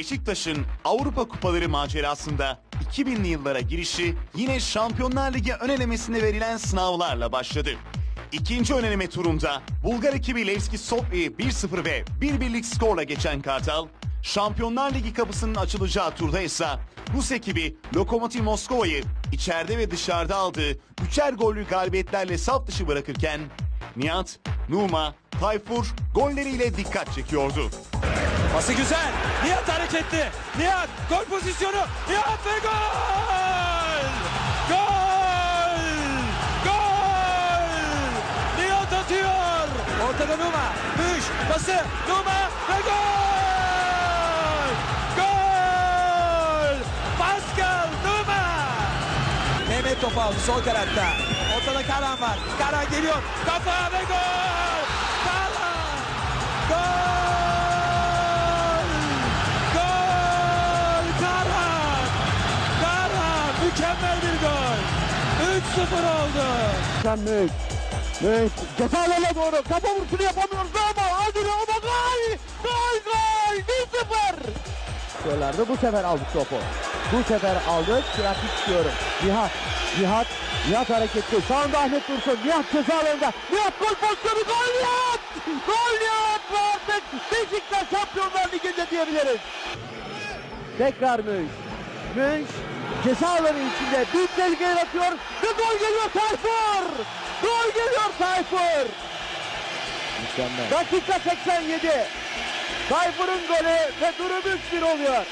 Beşiktaş'ın Avrupa Kupaları macerasında 2000'li yıllara girişi yine Şampiyonlar Ligi ön elemesine verilen sınavlarla başladı. İkinci ön eleme turunda Bulgar ekibi Levski Sofya'yı 1-0 ve 1-1'lik skorla geçen Kartal, Şampiyonlar Ligi kapısının açılacağı turda ise Rus ekibi Lokomotiv Moskova'yı içeride ve dışarıda aldığı üçer gollü galibiyetlerle saf dışı bırakırken Nihat, Numa, Tayfur golleriyle dikkat çekiyordu. Pası güzel. Nihat hareketli. Nihat gol pozisyonu. Nihat ve gol! Gol! Gol! Nihat atıyor. Ortada Numa. Müş. Pası. Numa ve gol! Gol! Pascal Numa! Mehmet topu aldı sol kanatta. Ortada Karan var. Karan geliyor. Kafa ve gol! Karan! Gol! Mükemmel bir gol. 3-0 oldu. Sen Mük. Mük. Ceza alanına doğru. Kafa vuruşunu yapamıyoruz ama hadi ama gol. Gol gol. 1-0. Şöylerde bu sefer aldık topu. Bu sefer aldık. Trafik istiyorum. Nihat. Nihat. Nihat hareketli. Anda Ahmet Dursun. Nihat ceza alanında. Nihat gol pozisyonu. Gol Nihat. Gol Nihat. Ve artık Beşiktaş Şampiyonlar Ligi'nde diyebiliriz. Tekrar Münch. Münch ceza alanı içinde büyük tehlikeler atıyor ve gol geliyor Tayfur. Gol geliyor Tayfur. Mükemmel. Dakika 87. Tayfur'un golü ve durum 3-1 oluyor.